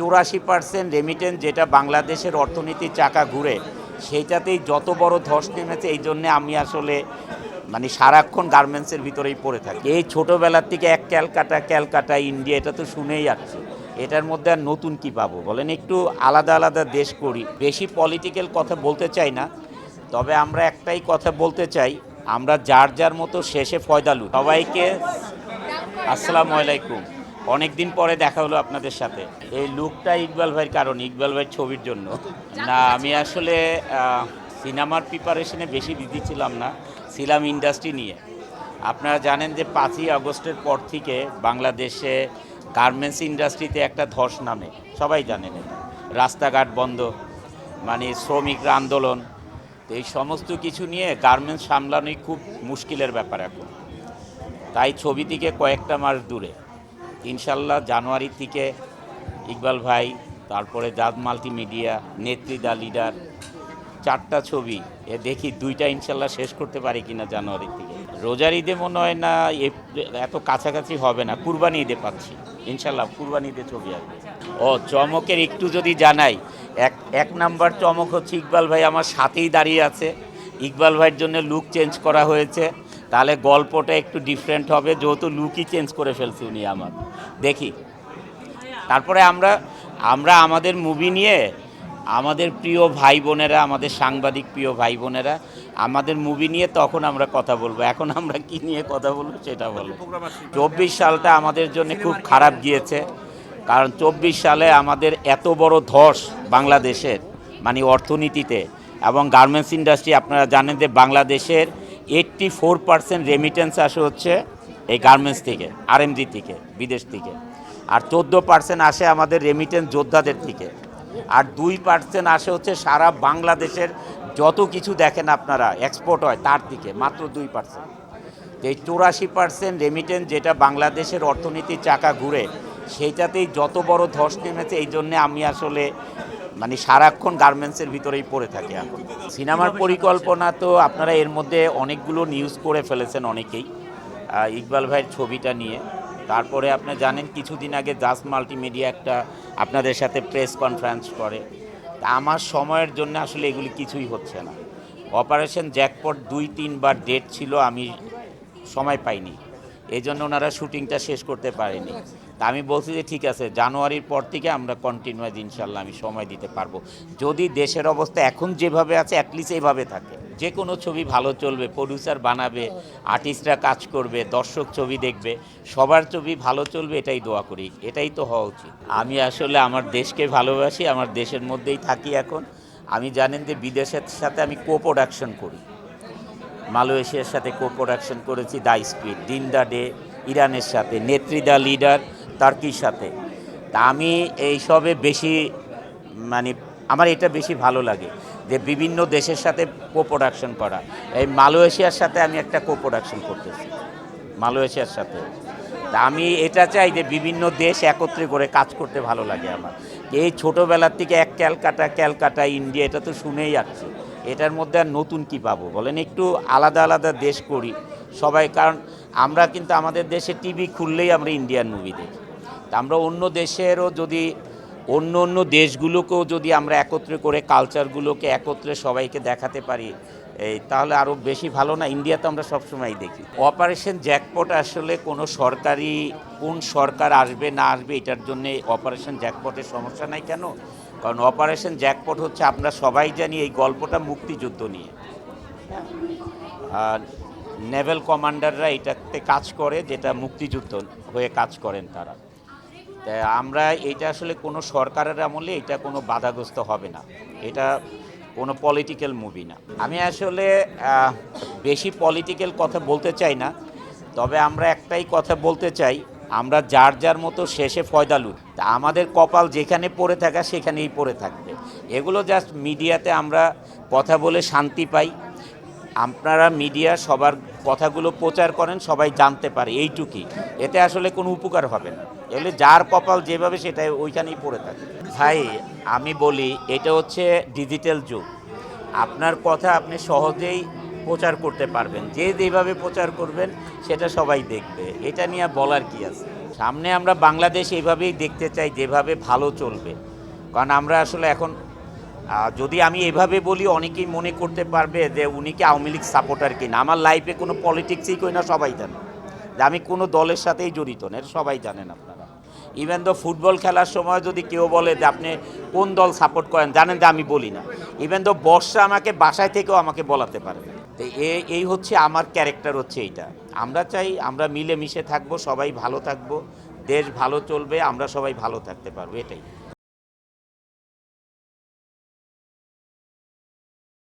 চৌরাশি percent remittance যেটা বাংলাদেশের অর্থনীতির চাকা ঘুরে, সেইটাতেই যত বড় ধস নেমেছে, এই জন্যে আমি আসলে মানে সারাক্ষণ গার্মেন্টসের ভিতরেই পড়ে থাকি। এই ছোটোবেলার থেকে এক ক্যালকাটা ক্যালকাটা, ইন্ডিয়া, এটা তো শুনেই আসছে এটার মধ্যে আর নতুন কি পাবো? বলেন, একটু আলাদা আলাদা দেশ করি। বেশি পলিটিক্যাল কথা বলতে চাই না, তবে আমরা একটাই কথা বলতে চাই, আমরা যার যার মতো শেষে ফয়দালু সবাইকে আসসালামু আলাইকুম। অনেকদিন পরে দেখা হলো আপনাদের সাথে। এই লুকটা ইকবাল ভাইয়ের কারণ ইকবাল ভাইয়ের ছবির জন্য। না আমি আসলে সিনেমার প্রিপারেশনে বেশি দিদি ছিলাম না ছিলাম ইন্ডাস্ট্রি নিয়ে। আপনারা জানেন যে পাঁচই আগস্টের পর থেকে বাংলাদেশে গার্মেন্টস ইন্ডাস্ট্রিতে একটা ধস নামে। সবাই জানেন এটা। রাস্তাঘাট বন্ধ মানে শ্রমিকরা আন্দোলন। তো এই সমস্ত কিছু নিয়ে গার্মেন্টস সামলানোই খুব মুশকিলের ব্যাপার এখন। তাই ছবি থেকে কয়েকটা মাস দূরে ইনশাল্লাহ জানুয়ারি থেকে ইকবাল ভাই, তারপরে জাদ মাল্টিমিডিয়া নেত্রীদা লিডার, চারটা ছবি, এ দেখি দুইটা ইনশাল্লাহ শেষ করতে পারি কিনা জানুয়ারি থেকে। রোজার ঈদে মনে হয় না এত কাছাকাছি হবে না, কুরবানি ঈদে পাচ্ছি। ইনশাল্লাহ কুরবানি ঈদে ছবি আসবে। ও, চমকের একটু যদি জানাই, এক এক নাম্বার চমক হচ্ছে ইকবাল ভাই আমার সাথেই দাঁড়িয়ে আছে। ইকবাল ভাইয়ের জন্য লুক চেঞ্জ করা হয়েছে। তাহলে গল্পটা একটু ডিফারেন্ট হবে, যেহেতু লুকই চেঞ্জ করে ফেলছে উনি আমার। দেখি। তারপরে আমরা আমরা আমাদের মুভি নিয়ে, আমাদের প্রিয় ভাই বোনেরা আমাদের সাংবাদিক প্রিয় ভাই বোনেরা আমাদের মুভি নিয়ে তখন আমরা কথা বলব। এখন আমরা কি নিয়ে কথা বলব সেটা বলব। চব্বিশ সালটা আমাদের জন্য খুব খারাপ গিয়েছে। কারণ চব্বিশ সালে আমাদের এত বড় ধস বাংলাদেশের মানে অর্থনীতিতে এবং গার্মেন্টস ইন্ডাস্ট্রি আপনারা জানেন যে বাংলাদেশের এইট্টি ফোর পার্সেন্ট রেমিটেন্স আসে হচ্ছে এই গার্মেন্টস থেকে আরএমজি থেকে, বিদেশ থেকে। আর চোদ্দ পার্সেন্ট আসে আমাদের রেমিটেন্স যোদ্ধাদের থেকে। আর দুই পার্সেন্ট আসে হচ্ছে সারা বাংলাদেশের যত কিছু দেখেন আপনারা এক্সপোর্ট হয় তার থেকে, মাত্র দুই পার্সেন্ট এই চৌরাশি পার্সেন্ট রেমিটেন্স যেটা বাংলাদেশের অর্থনীতির চাকা ঘুরে, সেইটাতেই যত বড় ধস নেমেছে, এই জন্যে আমি আসলে মানে সারাক্ষণ গার্মেন্টসের ভিতরেই পড়ে থাকে এখন। সিনেমার পরিকল্পনা তো আপনারা এর মধ্যে অনেকগুলো নিউজ করে ফেলেছেন অনেকেই। ইকবাল ভাইয়ের ছবিটা নিয়ে। তারপরে আপনি জানেন, কিছুদিন আগে জাস মাল্টিমিডিয়া একটা আপনাদের সাথে প্রেস কনফারেন্স করে। তা আমার সময়ের জন্য আসলে এগুলি কিছুই হচ্ছে না। অপারেশন জ্যাকপট দুই, তিনবার ডেট ছিল, আমি সময় পাইনি। এই জন্য ওনারা শুটিংটা শেষ করতে পারেনি। তা আমি বলছি যে ঠিক আছে, জানুয়ারির পর থেকে আমরা কন্টিনিউয়াস ইনশাল্লাহ আমি সময় দিতে পারব। যদি দেশের অবস্থা এখন যেভাবে আছে অ্যাটলিস্ট এইভাবে থাকে। যে কোনো ছবি ভালো চলবে প্রডিউসার বানাবে আর্টিস্টরা কাজ করবে, দর্শক ছবি দেখবে, সবার ছবি ভালো চলবে, এটাই দোয়া করি। এটাই তো হওয়া উচিত। আমি আসলে আমার দেশকে ভালোবাসি, আমার দেশের মধ্যেই থাকি এখন। আমি জানেন যে বিদেশের সাথে আমি কো প্রোডাকশন করি। মালয়েশিয়ার সাথে কো প্রোডাকশন করেছি দা স্পিড দিন দা ডে, ইরানের সাথে, নেত্রী দা লিডার। টার্কির সাথে। তা আমি এইসবে বেশি মানে আমার এটা বেশি ভালো লাগে যে বিভিন্ন দেশের সাথে কো প্রোডাকশন করা। এই মালয়েশিয়ার সাথে আমি একটা কো প্রোডাকশন করতেছি, মালয়েশিয়ার সাথে। তা আমি এটা চাই যে বিভিন্ন দেশ একত্রে করে কাজ করতে ভালো লাগে আমার। এই ছোটোবেলার থেকে এক ক্যালকাটা ক্যালকাটা, ইন্ডিয়া, এটা তো শুনেই আসছে এটার মধ্যে আর নতুন কি পাবো? বলেন, একটু আলাদা আলাদা দেশ করি সবাই, কারণ আমরা কিন্তু আমাদের দেশে টিভি খুললেই আমরা ইন্ডিয়ান মুভি দেখি। আমরা অন্য দেশেরও যদি, অন্য অন্য দেশগুলোকেও যদি আমরা একত্রে করে কালচারগুলোকে একত্রে সবাইকে দেখাতে পারি, এই তাহলে আরও বেশি ভালো না? ইন্ডিয়া তো আমরা সবসময় দেখি। অপারেশন জ্যাকপট আসলে কোনো সরকারি, কোন সরকার আসবে না আসবে, এটার জন্য অপারেশন জ্যাকপটের সমস্যা নাই কেন? কারণ অপারেশন জ্যাকপট হচ্ছে আমরা সবাই জানি এই গল্পটা মুক্তিযুদ্ধ নিয়ে। আর নেভেল কমান্ডাররা এটাতে কাজ করে, যেটা মুক্তিযুদ্ধ হয়ে কাজ করেন তারা। আমরা এটা আসলে কোনো সরকারের আমলে এটা কোনো বাধাগ্রস্ত হবে না। এটা কোনো পলিটিক্যাল মুভি না। আমি আসলে বেশি পলিটিক্যাল কথা বলতে চাই না, তবে আমরা একটাই কথা বলতে চাই, আমরা যার যার মতো শেষে ফয়দালু তা আমাদের কপাল যেখানে পড়ে থাকা সেখানেই পড়ে থাকবে। এগুলো জাস্ট মিডিয়াতে আমরা কথা বলে শান্তি পাই। আপনারা মিডিয়া সবার কথাগুলো প্রচার করেন, সবাই জানতে পারে, এইটুকুই। এতে আসলে কোনো উপকার হবে না। এলে যার কপাল যেভাবে সেটা ওইখানেই পড়ে থাকে। ভাই, আমি বলি, এটা হচ্ছে ডিজিটাল যুগ। আপনার কথা আপনি সহজেই প্রচার করতে পারবেন। যে যেভাবে প্রচার করবেন, সেটা সবাই দেখবে। এটা নিয়ে বলার কি আছে? সামনে আমরা বাংলাদেশ এইভাবেই দেখতে চাই, যেভাবে ভালো চলবে। কারণ আমরা আসলে এখন যদি আমি এভাবে বলি, অনেকেই মনে করতে পারবে যে উনি কি আওয়ামী লীগ সাপোর্টার কিনা। আমার লাইফে কোনো পলিটিক্সই কই না, সবাই জানে। যে আমি কোনো দলের সাথেই জড়িত না, এটা সবাই জানেন আপনারা। ইভেন দো ফুটবল খেলার সময় যদি কেউ বলে যে আপনি কোন দল সাপোর্ট করেন, জানেন যে আমি বলি না। ইভেন দো বর্ষা আমাকে বাসায় থেকেও আমাকে বলাতে পারে তো এই হচ্ছে আমার ক্যারেক্টার হচ্ছে এইটা। আমরা চাই আমরা মিলেমিশে থাকব, সবাই ভালো থাকব, দেশ ভালো চলবে, আমরা সবাই ভালো থাকতে পারব, এটাই।